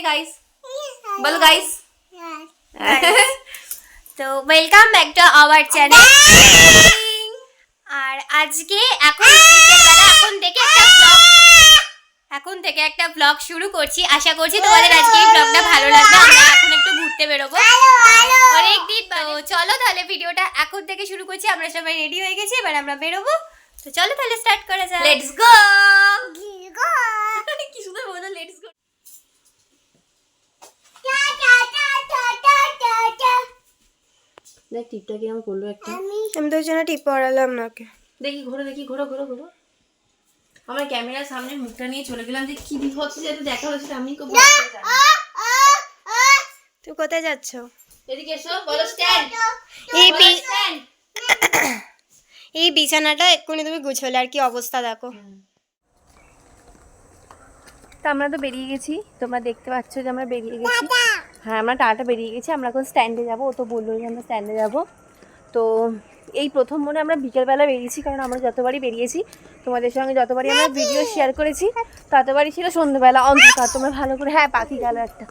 হে guys বলো guys তো welcome back to our channel আর আজকে এখন এখন থেকে একটা ব্লগ এখন থেকে একটা ব্লগ শুরু করছি। আশা করছি তোমাদের আজকে এই ব্লগটা ভালো লাগবে। আমরা এখন একটু ঘুরতে বেরোবো। অনেক দিন তো চলো তাহলে ভিডিওটা এখন থেকে শুরু করছি। আমরা সবাই রেডি হয়ে গেছি এবার আমরা বেরোবো। তো চলো তাহলে স্টার্ট করা যাক। লেটস গো কি সুন্দর বলো লেটস গো দেখ টিপটা কিরম করল একটা। আমি তো জন্য টিপ পড়ালাম না ওকে দেখি ঘোরো দেখি ঘোরো ঘোরো ঘোরো। আমার ক্যামেরার সামনে মুখটা নিয়ে চলে গেলাম যে কি হচ্ছে যেটা দেখা হচ্ছে আমি খুব। তুমি কোথায় যাচ্ছ? এদিকে এসো বলো স্ট্যান্ড এই বি- স্ট্যান্ড এই বিছানাটা এক্ষুনি তুমি গুছলে আর কি অবস্থা দেখো। তো আমরা তো বেরিয়ে গেছি তোমরা দেখতে পাচ্ছ যে আমরা বেরিয়ে গেছি। হ্যাঁ আমরা টাটা বেরিয়ে গেছি আমরা এখন স্ট্যান্ডে যাব। ও তো বলল যে আমরা স্ট্যান্ডে যাব। তো এই প্রথম মনে আমরা বিকেলবেলা বেরিয়েছি কারণ আমরা যতবারই বেরিয়েছি তোমাদের সঙ্গে যতবারই আমরা ভিডিও শেয়ার করেছি ততবারই ছিল সন্ধ্যেবেলা অন্ধকার। তোমরা ভালো করে হ্যাঁ পাখি গেল একটা।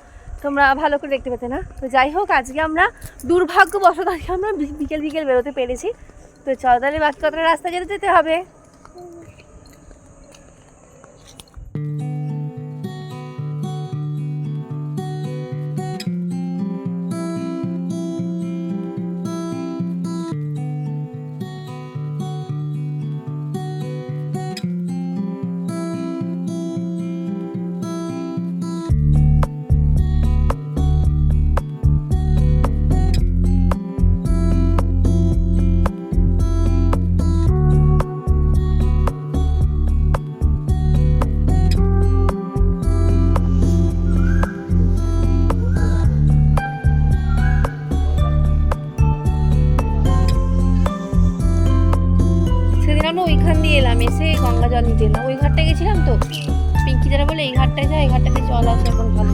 তোমরা ভালো করে দেখতে পেতে না? তো যাই হোক আজকে আমরা দুর্ভাগ্যবশত আজকে আমরা বিকেল বিকেল বেরোতে পেরেছি। তো চল তাহলে বাকি কতটা রাস্তা যেতে যেতে হবে? দিয়ে এলাম, এসে গঙ্গা জল নিতে এলাম। ওই ঘাটটা গেছিলাম তো? পিঙ্কি যারা বলে, এই ঘাটটায় যায় এই ঘাটটাতে জল আছে, এখন ভালো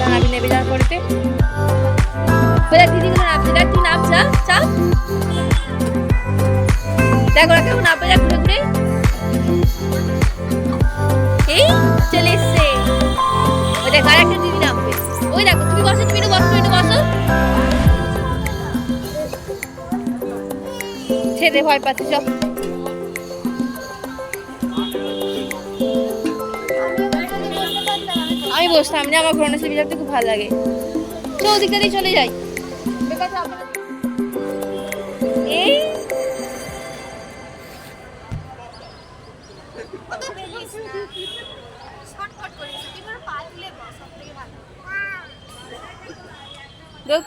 দিদিগুলো নাবি নেবে যাওয়ার পরেতে বোধ দিদিগুলো নাবছে দেখ তুই নাবছা চাও দেখ ওরা কেমন নাববে দেখ ঘুরে ঘুরে। এই চলে এসছে। ওই দেখ, আর দিদি নাববে ওই দেখো, তুমি বসো, তুমি একটু বসো একটু বসো। ছেড়ে ভয় পাচ্ছি সব আমি বসতাম না, আমার ঘোরানো সিবি খুব ভালো লাগে। তো ওদিকটা দিয়ে চলে যাই। এই।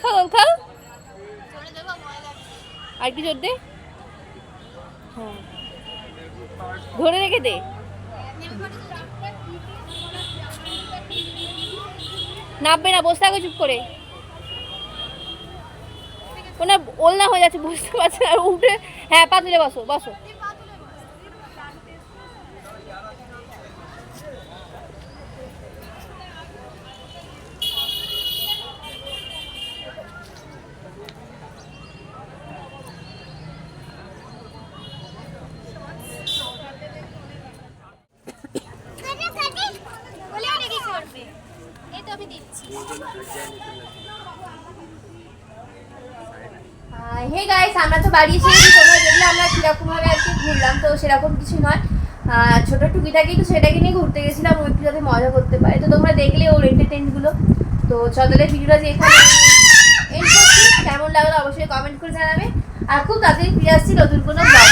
খাও আর কি দে। হ্যাঁ। ধরে রেখে দে। নামবে না, বসে থাকো চুপ করে। ওনার ওলনা হয়ে যাচ্ছে, বুঝতে পারছে আর উঠে হ্যাঁ পাতুলে বসো বসো। হে গাইস আমরা তো বাড়ি এসে তোমরা দেখলে আমরা কীরকম ভাবে আজকে ঘুরলাম, তো সেরকম কিছু নয়। ছোট টুকিটাকি, তো সেটাকে নিয়ে ঘুরতে গেছিলাম, ওই একটু যাতে মজা করতে পারে। তো তোমরা দেখলে ওর এন্টারটেনগুলো তো চদলের ভিডিওটা যে এখানে কেমন লাগল অবশ্যই কমেন্ট করে জানাবে। আর খুব তাড়াতাড়ি ফিরে আসছি নতুন কোনো ব্লগ